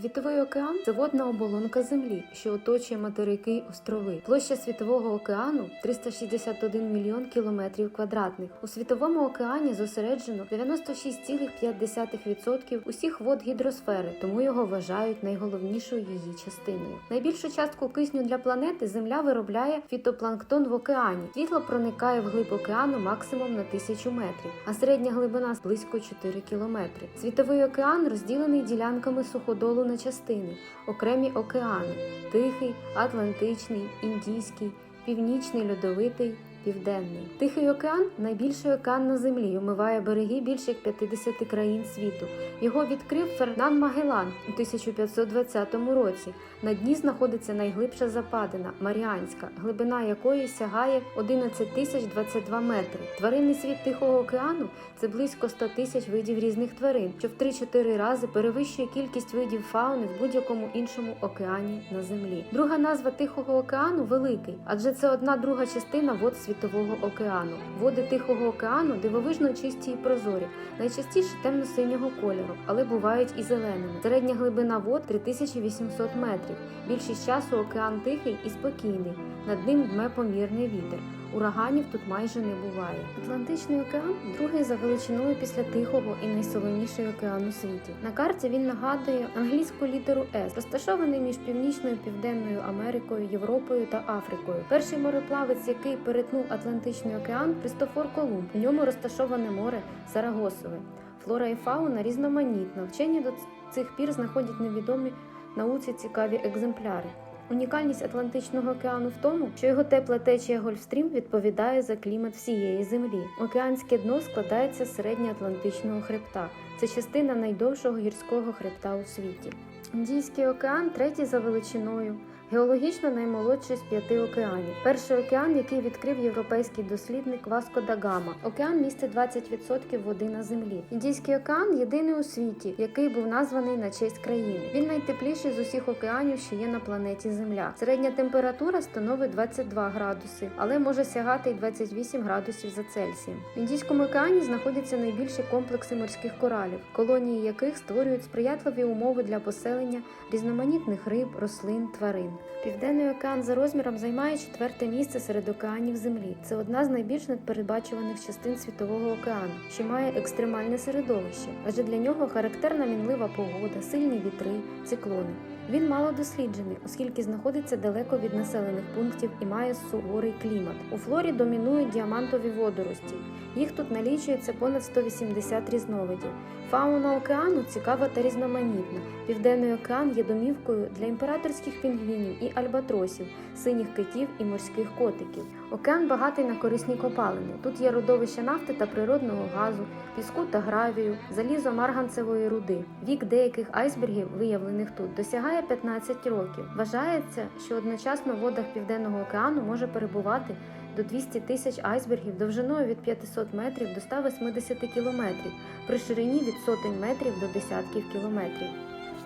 Світовий океан це водна оболонка Землі, що оточує материки острови. Площа Світового океану 361 мільйон кілометрів квадратних. У Світовому океані зосереджено 96,5% усіх вод гідросфери, тому його вважають найголовнішою її частиною. Найбільшу частку кисню для планети Земля виробляє фітопланктон в океані. Світло проникає вглиб океану максимум на тисячу метрів, а середня глибина близько 4 кілометри. Світовий океан розділений ділянками суходолу на частини, окремі океани: Тихий, Атлантичний, Індійський, Північний льодовитий. Південний Тихий океан найбільший океан на землі, омиває береги більше як 50 країн світу. Його відкрив Фернан Магеллан у 1520 році. На дні знаходиться найглибша западина Маріанська, глибина якої сягає 11 тисяч 22 метри. Тваринний світ Тихого океану це близько 100 тисяч видів різних тварин, що в 3-4 рази перевищує кількість видів фауни в будь-якому іншому океані на землі. Друга назва Тихого океану великий, адже це одна друга частина вод Світового океану. Води Тихого океану дивовижно чисті і прозорі, найчастіше темно-синього кольору, але бувають і зеленими. Середня глибина вод 3800 метрів. Більшість часу океан тихий і спокійний. Над ним дме помірний вітер. Ураганів тут майже не буває. Атлантичний океан другий за величиною після Тихого і найсолоніший океан у світі. На карті він нагадує англійську літеру С, розташований між північною південною Америкою, Європою та Африкою. Перший мореплавець, який перетнув Атлантичний океан, Христофор Колумб. У ньому розташоване море Сарагосове. Флора і фауна різноманітна. Вчені до цих пір знаходять невідомі науці цікаві екземпляри. Унікальність Атлантичного океану в тому, що його тепла течія Гольфстрім відповідає за клімат всієї землі. Океанське дно складається з середньоатлантичного хребта. Це частина найдовшого гірського хребта у світі. Індійський океан третій за величиною. Геологічно наймолодший з п'яти океанів. Перший океан, який відкрив європейський дослідник Васко да. Океан містить 20% води на землі. Індійський океан єдиний у світі, який був названий на честь країни. Він найтепліший з усіх океанів, що є на планеті Земля. Середня температура становить 22 градуси, але може сягати й 28 градусів за Цельсієм. В Індійському океані знаходяться найбільші комплекси морських коралів, колонії яких створюють сприятливі умови для поселення різноманітних риб, рослин, тварин. Південний океан за розміром займає четверте місце серед океанів Землі. Це одна з найбільш непередбачуваних частин світового океану, що має екстремальне середовище, адже для нього характерна мінлива погода, сильні вітри, циклони. Він мало досліджений, оскільки знаходиться далеко від населених пунктів і має суворий клімат. У флорі домінують діамантові водорості. Їх тут налічується понад 180 різновидів. Фауна океану цікава та різноманітна. Південний океан є домівкою для імператорських пінгвінів і альбатросів, синіх китів і морських котиків. Океан багатий на корисні копалини. Тут є родовища нафти та природного газу, піску та гравію, залізо марганцевої руди. Вік деяких айсбергів, виявлених тут, досягає 15 років. Вважається, що одночасно в водах Південного океану може перебувати до 200 тисяч айсбергів довжиною від 500 метрів до 180 кілометрів, при ширині від сотень метрів до десятків кілометрів.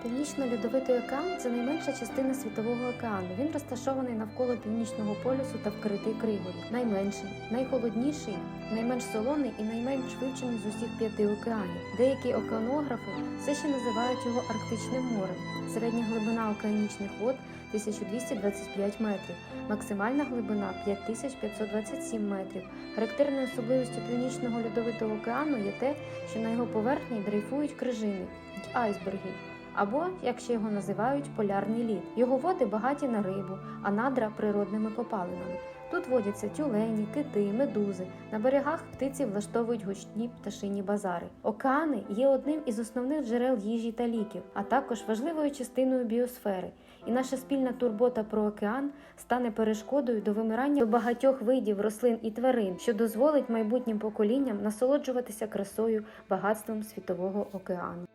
Північно-льодовитий океан це найменша частина світового океану. Він розташований навколо північного полюсу та вкритий кригою. Найменший, найхолодніший, найменш солоний і найменш вивчений з усіх п'яти океанів. Деякі океанографи все ще називають його Арктичним морем. Середня глибина океанічних вод 1225 метрів, максимальна глибина 5527 метрів. Характерною особливістю північного льодовитого океану є те, що на його поверхні дрейфують крижини айсберги. Або, як ще його називають, полярний лід. Його води багаті на рибу, а надра природними копалинами. Тут водяться тюлені, кити, медузи. На берегах птиці влаштовують гучні пташині базари. Океани є одним із основних джерел їжі та ліків, а також важливою частиною біосфери. І наша спільна турбота про океан стане перешкодою до вимирання до багатьох видів рослин і тварин, що дозволить майбутнім поколінням насолоджуватися красою, багатством світового океану.